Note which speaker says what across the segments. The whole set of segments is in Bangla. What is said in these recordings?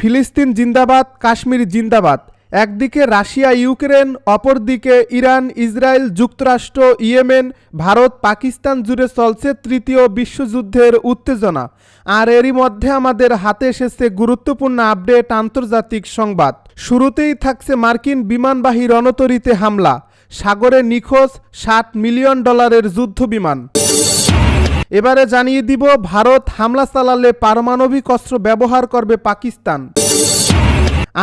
Speaker 1: ফিলিস্তিন জিন্দাবাদ কাশ্মীর জিন্দাবাদ একদিকে রাশিয়া ইউক্রেন অপরদিকে ইরান ইসরায়েল যুক্তরাষ্ট্র ইয়েমেন ভারত পাকিস্তান জুড়ে চলছে তৃতীয় বিশ্বযুদ্ধের উত্তেজনা আর এরই মধ্যে আমাদের হাতে এসেছে গুরুত্বপূর্ণ আপডেট আন্তর্জাতিক সংবাদ শুরুতেই থাকছে মার্কিন বিমানবাহী রণতরীতে হামলা সাগরে নিখোঁজ ষাট মিলিয়ন ডলারের যুদ্ধ বিমান এবারে জানিয়ে দিব ভারত হামলা চালালে পারমাণবিক অস্ত্র ব্যবহার করবে পাকিস্তান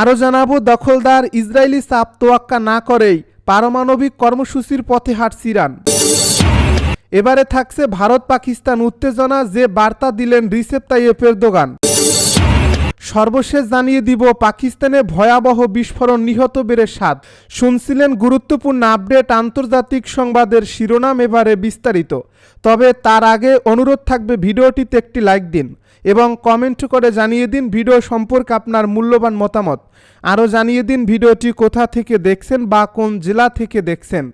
Speaker 1: আরও জানাবো দখলদার ইসরায়েলি চাপ তোয়াক্কা না করেই পারমাণবিক কর্মসূচির পথে হাট ইরান এবারে থাকছে ভারত পাকিস্তান উত্তেজনা যে বার্তা দিলেন রিসেপ এফের দোকান সর্বশেষ জানিয়ে দিব পাকিস্তানে ভয়াবহ বিস্ফোরণ নিহত বেড়ে সাত শুনছিলেন গুরুত্বপূর্ণ আপডেট আন্তর্জাতিক সংবাদের শিরোনাম এবারে বিস্তারিত তবে তার আগে অনুরোধ থাকবে ভিডিওটিতে একটি লাইক দিন এবং কমেন্ট করে জানিয়ে দিন ভিডিও সম্পর্কে আপনার মূল্যবান মতামত আরও জানিয়ে দিন ভিডিওটি কোথা থেকে দেখছেন বা কোন জেলা থেকে দেখছেন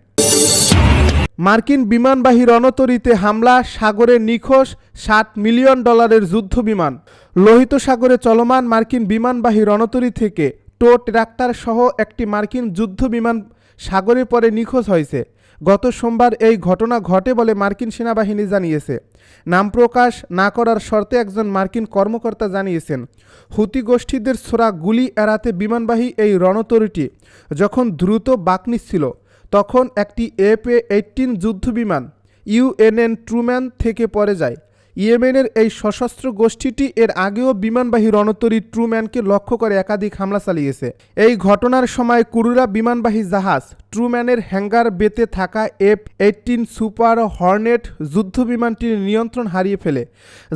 Speaker 1: মার্কিন বিমানবাহী রণতরীতে হামলা সাগরে নিখোঁজ সাত মিলিয়ন ডলারের যুদ্ধ বিমান লোহিত সাগরে চলমান মার্কিন বিমানবাহী রণতরী থেকে টো ট্রাক্টার সহ একটি মার্কিন যুদ্ধ বিমান সাগরে পরে নিখোঁজ হয়েছে গত সোমবার এই ঘটনা ঘটে বলে মার্কিন সেনাবাহিনী জানিয়েছে নাম প্রকাশ না করার শর্তে একজন মার্কিন কর্মকর্তা জানিয়েছেন হুতি গোষ্ঠীদের ছোড়া গুলি এড়াতে বিমানবাহী এই রণতরীটি যখন দ্রুত বাক নিচ্ছিল তখন একটি এফ এ এইটিন যুদ্ধবিমান ইউএনএন ট্রুম্যান থেকে পড়ে যায় ইয়েমেনের এই সশস্ত্র গোষ্ঠীটি এর আগেও বিমানবাহী রণতরী ট্রুম্যানকে লক্ষ্য করে একাধিক হামলা চালিয়েছে এই ঘটনার সময় কুরুরা বিমানবাহী জাহাজ ট্রুম্যানের হ্যাঙ্গার বেতে থাকা এফ এইটিন সুপার হর্নেট যুদ্ধ বিমানটির নিয়ন্ত্রণ হারিয়ে ফেলে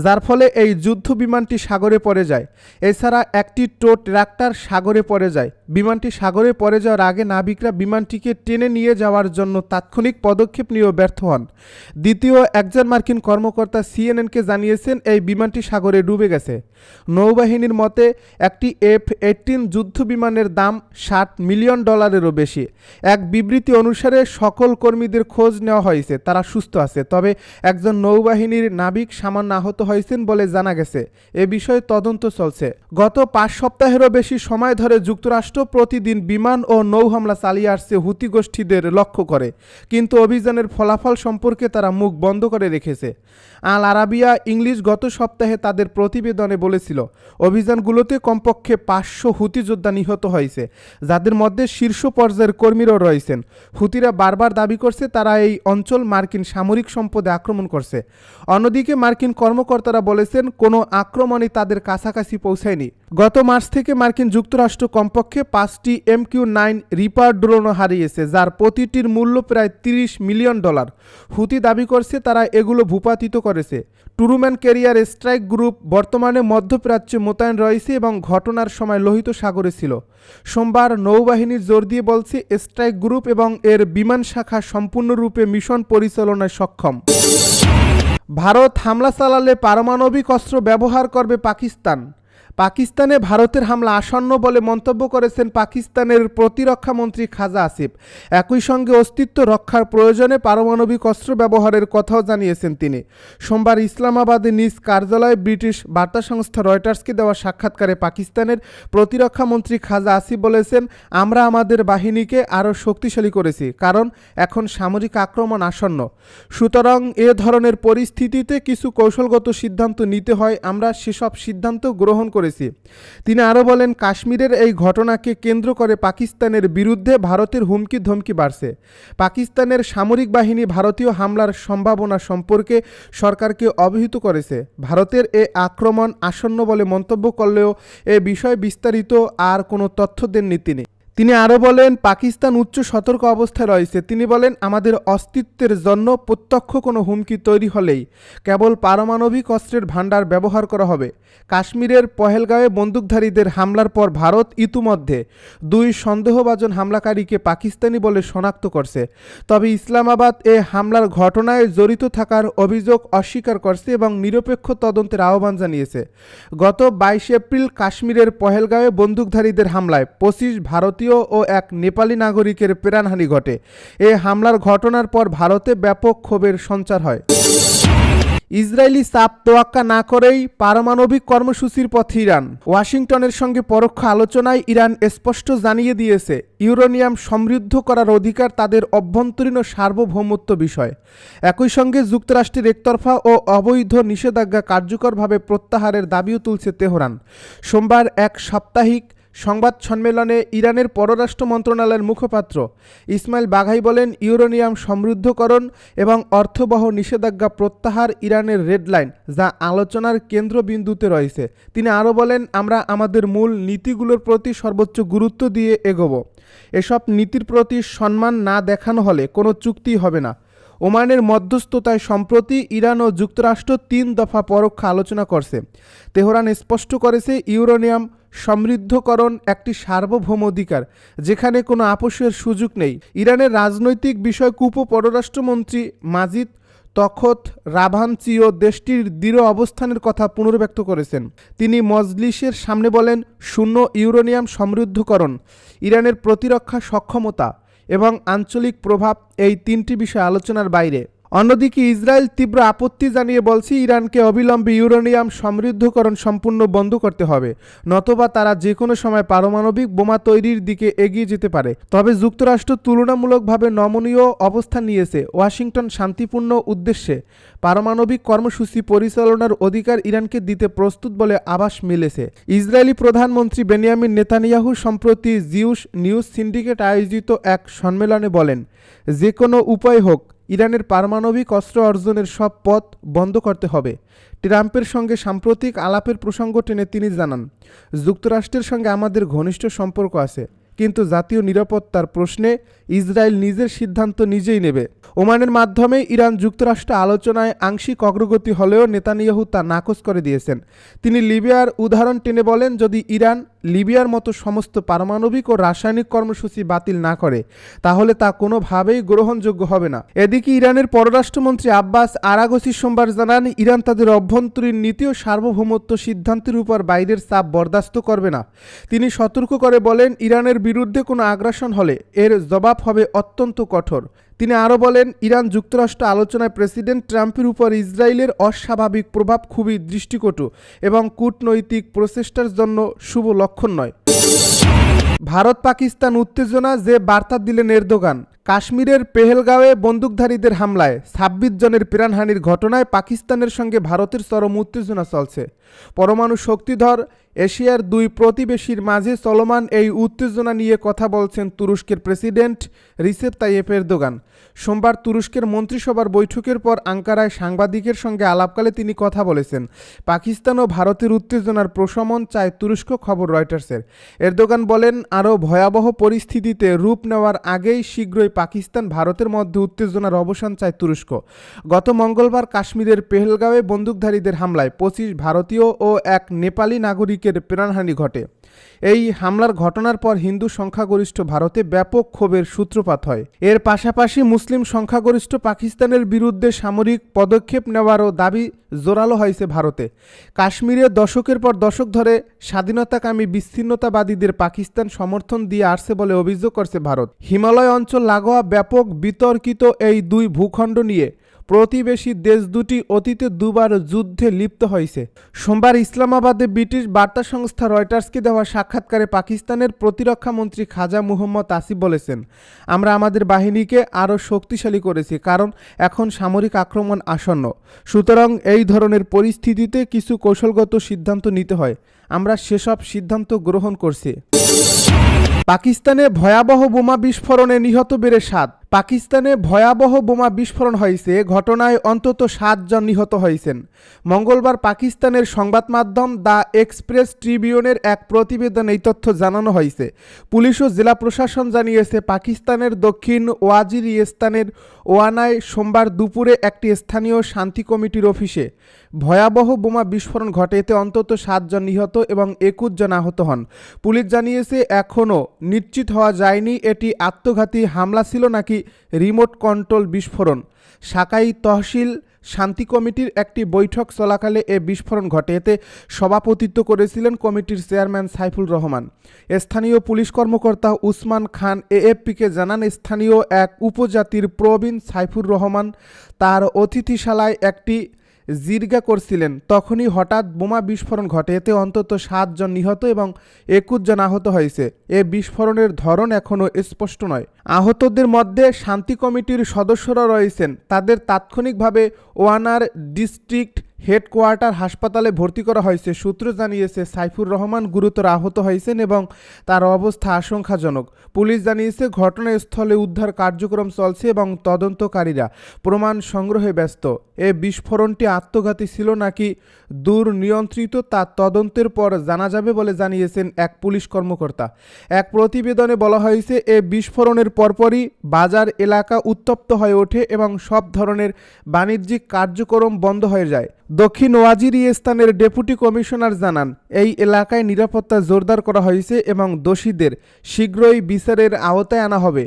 Speaker 1: যার ফলে এই যুদ্ধ বিমানটি সাগরে পড়ে যায় এছাড়া একটি টো ট্র্যাক্টার সাগরে পড়ে যায় বিমানটি সাগরে পড়ে যাওয়ার আগে নাবিকরা বিমানটিকে টেনে নিয়ে যাওয়ার জন্য তাৎক্ষণিক পদক্ষেপ নিয়েও ব্যর্থ হন দ্বিতীয় একজন মার্কিন কর্মকর্তা সিএনএন চ্যানেলকে জানিয়েছেন এই বিমানটি সাগরে ডুবে গেছে নৌবাহিনীর মতে একটি এফ এইটিন যুদ্ধ বিমানের দাম ষাট মিলিয়ন ডলারেরও বেশি এক বিবৃতি অনুসারে সকল কর্মীদের খোঁজ নেওয়া হয়েছে তারা সুস্থ আছে তবে একজন নৌবাহিনীর নাবিক সামান্য আহত হয়েছেন বলে জানা গেছে এ বিষয়ে তদন্ত চলছে গত পাঁচ সপ্তাহেরও বেশি সময় ধরে যুক্তরাষ্ট্র প্রতিদিন বিমান ও নৌ হামলা চালিয়ে আসছে হুতি গোষ্ঠীদের লক্ষ্য করে কিন্তু অভিযানের ফলাফল সম্পর্কে তারা মুখ বন্ধ করে রেখেছে আল আরাবি সার্বিয়া ইংলিশ গত সপ্তাহে তাদের প্রতিবেদনে বলেছিল অভিযানগুলোতে কমপক্ষে পাঁচশো হুতি যোদ্ধা নিহত হয়েছে যাদের মধ্যে শীর্ষ পর্যায়ের কর্মীরাও রয়েছেন হুতিরা বারবার দাবি করছে তারা এই অঞ্চল মার্কিন সামরিক সম্পদে আক্রমণ করছে অন্যদিকে মার্কিন কর্মকর্তারা বলেছেন কোনো আক্রমণই তাদের কাছাকাছি পৌঁছায়নি গত মার্চ থেকে মার্কিন যুক্তরাষ্ট্র কমপক্ষে পাঁচটি এমকিউ নাইন রিপার ড্রোনও হারিয়েছে যার প্রতিটির মূল্য প্রায় ৩০ মিলিয়ন ডলার হুতি দাবি করছে তারা এগুলো ভূপাতিত করেছে টুরুম্যান ক্যারিয়ার স্ট্রাইক গ্রুপ বর্তমানে মধ্যপ্রাচ্যে মোতায়েন রয়েছে এবং ঘটনার সময় লোহিত সাগরে ছিল সোমবার নৌবাহিনীর জোর দিয়ে বলছে স্ট্রাইক গ্রুপ এবং এর বিমান শাখা সম্পূর্ণরূপে মিশন পরিচালনায় সক্ষম ভারত হামলা চালালে পারমাণবিক অস্ত্র ব্যবহার করবে পাকিস্তান পাকিস্তানে ভারতের হামলা আসন্ন বলে মন্তব্য করেছেন পাকিস্তানের প্রতিরক্ষা মন্ত্রী খাজা আসিফ একই সঙ্গে অস্তিত্ব রক্ষার প্রয়োজনে পারমাণবিক অস্ত্র ব্যবহারের কথাও জানিয়েছেন তিনি সোমবার ইসলামাবাদে নিজ কার্যালয়ে ব্রিটিশ বার্তা সংস্থা রয়টার্সকে দেওয়া সাক্ষাৎকারে পাকিস্তানের প্রতিরক্ষা মন্ত্রী খাজা আসিফ বলেছেন আমরা আমাদের বাহিনীকে আরও শক্তিশালী করেছি কারণ এখন সামরিক আক্রমণ আসন্ন সুতরাং এ ধরনের পরিস্থিতিতে কিছু কৌশলগত সিদ্ধান্ত নিতে হয় আমরা সেসব সিদ্ধান্ত গ্রহণ করে করেছে তিনি আরও বলেন কাশ্মীরের এই ঘটনাকে কেন্দ্র করে পাকিস্তানের বিরুদ্ধে ভারতের হুমকি ধমকি বাড়ছে পাকিস্তানের সামরিক বাহিনী ভারতীয় হামলার সম্ভাবনা সম্পর্কে সরকারকে অবহিত করেছে ভারতের এ আক্রমণ আসন্ন বলে মন্তব্য করলেও এ বিষয়ে বিস্তারিত আর কোনো তথ্য দেননি তিনি তিনি আরও বলেন পাকিস্তান উচ্চ সতর্ক অবস্থায় রয়েছে তিনি বলেন আমাদের অস্তিত্বের জন্য প্রত্যক্ষ কোনো হুমকি তৈরি হলেই কেবল পারমাণবিক অস্ত্রের ভাণ্ডার ব্যবহার করা হবে কাশ্মীরের পহেলগাঁওয়ে বন্দুকধারীদের হামলার পর ভারত ইতিমধ্যে দুই সন্দেহভাজন হামলাকারীকে পাকিস্তানি বলে শনাক্ত করছে তবে ইসলামাবাদ এ হামলার ঘটনায় জড়িত থাকার অভিযোগ অস্বীকার করছে এবং নিরপেক্ষ তদন্তের আহ্বান জানিয়েছে গত বাইশ এপ্রিল কাশ্মীরের পহেলগাঁওয়ে বন্দুকধারীদের হামলায় পঁচিশ ভারতীয় ভারতীয় ও এক নেপালি নাগরিকের প্রাণহানি ঘটে এ হামলার ঘটনার পর ভারতে ব্যাপক ক্ষোভের সঞ্চার হয় ইসরায়েলি চাপ তোয়াক্কা না করেই পারমাণবিক কর্মসূচির পথে ইরান ওয়াশিংটনের সঙ্গে পরোক্ষ আলোচনায় ইরান স্পষ্ট জানিয়ে দিয়েছে ইউরোনিয়াম সমৃদ্ধ করার অধিকার তাদের অভ্যন্তরীণ সার্বভৌমত্ব বিষয় একই সঙ্গে যুক্তরাষ্ট্রের একতরফা ও অবৈধ নিষেধাজ্ঞা কার্যকরভাবে প্রত্যাহারের দাবিও তুলছে তেহরান সোমবার এক সাপ্তাহিক সংবাদ সম্মেলনে ইরানের পররাষ্ট্র মন্ত্রণালয়ের মুখপাত্র ইসমাইল বাঘাই বলেন ইউরোনিয়াম সমৃদ্ধকরণ এবং অর্থবহ নিষেধাজ্ঞা প্রত্যাহার ইরানের রেড লাইন যা আলোচনার কেন্দ্রবিন্দুতে রয়েছে তিনি আরও বলেন আমরা আমাদের মূল নীতিগুলোর প্রতি সর্বোচ্চ গুরুত্ব দিয়ে এগোব এসব নীতির প্রতি সম্মান না দেখানো হলে কোনো চুক্তি হবে না ওমানের মধ্যস্থতায় সম্প্রতি ইরান ও যুক্তরাষ্ট্র তিন দফা পরোক্ষ আলোচনা করছে তেহরান স্পষ্ট করেছে ইউরোনিয়াম সমৃদ্ধকরণ একটি সার্বভৌম অধিকার যেখানে কোনো আপোষের সুযোগ নেই ইরানের রাজনৈতিক বিষয় কুপ পররাষ্ট্রমন্ত্রী মাজিদ তখত রাভানচিও দেশটির দৃঢ় অবস্থানের কথা পুনর্ব্যক্ত করেছেন তিনি মজলিসের সামনে বলেন শূন্য ইউরোনিয়াম সমৃদ্ধকরণ ইরানের প্রতিরক্ষা সক্ষমতা এবং আঞ্চলিক প্রভাব এই তিনটি বিষয় আলোচনার বাইরে অন্যদিকে ইসরায়েল তীব্র আপত্তি জানিয়ে বলছে ইরানকে অবিলম্বে ইউরেনিয়াম সমৃদ্ধকরণ সম্পূর্ণ বন্ধ করতে হবে নতবা তারা যে কোনো সময় পারমাণবিক বোমা তৈরির দিকে এগিয়ে যেতে পারে তবে যুক্তরাষ্ট্র তুলনামূলকভাবে নমনীয় অবস্থান নিয়েছে ওয়াশিংটন শান্তিপূর্ণ উদ্দেশ্যে পারমাণবিক কর্মসূচি পরিচালনার অধিকার ইরানকে দিতে প্রস্তুত বলে আভাস মিলেছে ইসরায়েলি প্রধানমন্ত্রী বেনিয়ামিন নেতানিয়াহু সম্প্রতি জিউস নিউজ সিন্ডিকেট আয়োজিত এক সম্মেলনে বলেন যে কোনো উপায় হোক ইরানের পারমাণবিক অস্ত্র অর্জনের সব পথ বন্ধ করতে হবে ট্রাম্পের সঙ্গে সাম্প্রতিক আলাপের প্রসঙ্গ টেনে তিনি জানান যুক্তরাষ্ট্রের সঙ্গে আমাদের ঘনিষ্ঠ সম্পর্ক আছে কিন্তু জাতীয় নিরাপত্তার প্রশ্নে ইসরায়েল নিজের সিদ্ধান্ত নিজেই নেবে ওমানের মাধ্যমে ইরান যুক্তরাষ্ট্র আলোচনায় আংশিক অগ্রগতি হলেও নেতানিয়াহু তা নাকচ করে দিয়েছেন তিনি লিবিয়ার উদাহরণ টেনে বলেন যদি ইরান লিবিয়ার মতো সমস্ত পারমাণবিক ও রাসায়নিক কর্মসূচি বাতিল না করে তাহলে তা কোনোভাবেই গ্রহণযোগ্য হবে না এদিকে ইরানের পররাষ্ট্রমন্ত্রী আব্বাস আরাগসি সোমবার জানান ইরান তাদের অভ্যন্তরীণ নীতি ও সার্বভৌমত্ব সিদ্ধান্তের উপর বাইরের চাপ বরদাস্ত করবে না তিনি সতর্ক করে বলেন ইরানের বিরুদ্ধে কোনো আগ্রাসন হলে এর জবাব হবে অত্যন্ত কঠোর তিনি আরও বলেন ইরান যুক্তরাষ্ট্র আলোচনায় প্রেসিডেন্ট ট্রাম্পের উপর ইসরায়েলের অস্বাভাবিক প্রভাব খুবই দৃষ্টিকটু এবং কূটনৈতিক প্রচেষ্টার জন্য শুভ লক্ষণ নয় ভারত পাকিস্তান উত্তেজনা যে বার্তা দিলেন এরদোগান কাশ্মীরের পেহেলগাঁওয়ে বন্দুকধারীদের হামলায় ছাব্বিশ জনের প্রাণহানির ঘটনায় পাকিস্তানের সঙ্গে ভারতের চরম উত্তেজনা চলছে পরমাণু শক্তিধর এশিয়ার দুই প্রতিবেশীর মাঝে চলমান এই উত্তেজনা নিয়ে কথা বলছেন তুরস্কের প্রেসিডেন্ট রিসেপ তাইয়েপ এরদোগান সোমবার তুরস্কের মন্ত্রিসভার বৈঠকের পর আঙ্কারায় সাংবাদিকের সঙ্গে আলাপকালে তিনি কথা বলেছেন পাকিস্তান ও ভারতের উত্তেজনার প্রশমন চায় তুরস্ক খবর রয়টার্সের এরদোগান বলেন আরও ভয়াবহ পরিস্থিতিতে রূপ নেওয়ার আগেই শীঘ্রই পাকিস্তান ভারতের মধ্যে উত্তেজনার অবসান চায় তুরস্ক গত মঙ্গলবার কাশ্মীরের পেহেলগাঁওয়ে বন্দুকধারীদের হামলায় পঁচিশ ভারতীয় ও এক নেপালি নাগরিকের প্রাণহানি ঘটে এই হামলার ঘটনার পর হিন্দু সংখ্যাগরিষ্ঠ ভারতে ব্যাপক ক্ষোভের সূত্রপাত হয় এর পাশাপাশি মুসলিম সংখ্যাগরিষ্ঠ পাকিস্তানের বিরুদ্ধে সামরিক পদক্ষেপ নেওয়ারও দাবি জোরালো হয়েছে ভারতে কাশ্মীরে দশকের পর দশক ধরে স্বাধীনতাকামী বিচ্ছিন্নতাবাদীদের পাকিস্তান সমর্থন দিয়ে আসছে বলে অভিযোগ করছে ভারত হিমালয় অঞ্চল লাগোয়া ব্যাপক বিতর্কিত এই দুই ভূখণ্ড নিয়ে প্রতিবেশী দেশ দুটি অতীতে দুবার যুদ্ধে লিপ্ত হয়েছে সোমবার ইসলামাবাদে ব্রিটিশ বার্তা সংস্থা রয়টার্সকে দেওয়া সাক্ষাৎকারে পাকিস্তানের প্রতিরক্ষা মন্ত্রী খাজা মুহম্মদ আসিফ বলেছেন আমরা আমাদের বাহিনীকে আরও শক্তিশালী করেছি কারণ এখন সামরিক আক্রমণ আসন্ন সুতরাং এই ধরনের পরিস্থিতিতে কিছু কৌশলগত সিদ্ধান্ত নিতে হয় আমরা সেসব সিদ্ধান্ত গ্রহণ করছি পাকিস্তানে ভয়াবহ বোমা বিস্ফোরণে নিহত বেড়ে সাত পাকিস্তানে ভয়াবহ বোমা বিস্ফোরণ হয়েছে ঘটনায় অন্তত সাতজন নিহত হয়েছেন মঙ্গলবার পাকিস্তানের সংবাদ মাধ্যম দ্য এক্সপ্রেস ট্রিবিউনের এক প্রতিবেদনে এই তথ্য জানানো হয়েছে পুলিশ ও জেলা প্রশাসন জানিয়েছে পাকিস্তানের দক্ষিণ ওয়াজিরিস্তানের ইয়ে ওয়ানায় সোমবার দুপুরে একটি স্থানীয় শান্তি কমিটির অফিসে ভয়াবহ বোমা বিস্ফোরণ ঘটে এতে অন্তত সাতজন নিহত এবং একুশ জন আহত হন পুলিশ জানিয়েছে এখনও নিশ্চিত হওয়া যায়নি এটি আত্মঘাতী হামলা ছিল নাকি রিমোট কন্ট্রোল বিস্ফোরণ সাকাই তহসিল শান্তি কমিটির একটি বৈঠক চলাকালে এ বিস্ফোরণ ঘটে এতে সভাপতিত্ব করেছিলেন কমিটির চেয়ারম্যান সাইফুল রহমান স্থানীয় পুলিশ কর্মকর্তা উসমান খান এএফপিকে জানান স্থানীয় এক উপজাতির প্রবীণ সাইফুর রহমান তার অতিথিশালায় একটি জিরগা করছিলেন তখনই হঠাৎ বোমা বিস্ফোরণ ঘটে এতে অন্তত সাতজন নিহত এবং একুশ জন আহত হয়েছে এ বিস্ফোরণের ধরন এখনও স্পষ্ট নয় আহতদের মধ্যে শান্তি কমিটির সদস্যরা রয়েছেন তাদের তাৎক্ষণিকভাবে ওয়ানার ডিস্ট্রিক্ট হেডকোয়ার্টার হাসপাতালে ভর্তি করা হয়েছে সূত্র জানিয়েছে সাইফুর রহমান গুরুতর আহত হয়েছেন এবং তার অবস্থা আশঙ্কাজনক পুলিশ জানিয়েছে ঘটনাস্থলে উদ্ধার কার্যক্রম চলছে এবং তদন্তকারীরা প্রমাণ সংগ্রহে ব্যস্ত এ বিস্ফোরণটি আত্মঘাতী ছিল নাকি দূর নিয়ন্ত্রিত তা তদন্তের পর জানা যাবে বলে জানিয়েছেন এক পুলিশ কর্মকর্তা এক প্রতিবেদনে বলা হয়েছে এ বিস্ফোরণের পরপরই বাজার এলাকা উত্তপ্ত হয়ে ওঠে এবং সব ধরনের বাণিজ্যিক কার্যক্রম বন্ধ হয়ে যায় দক্ষিণ ওয়াজির ইস্তানের ডেপুটি কমিশনার জানান এই এলাকায় নিরাপত্তা জোরদার করা হয়েছে এবং দোষীদের শীঘ্রই বিচারের আওতায় আনা হবে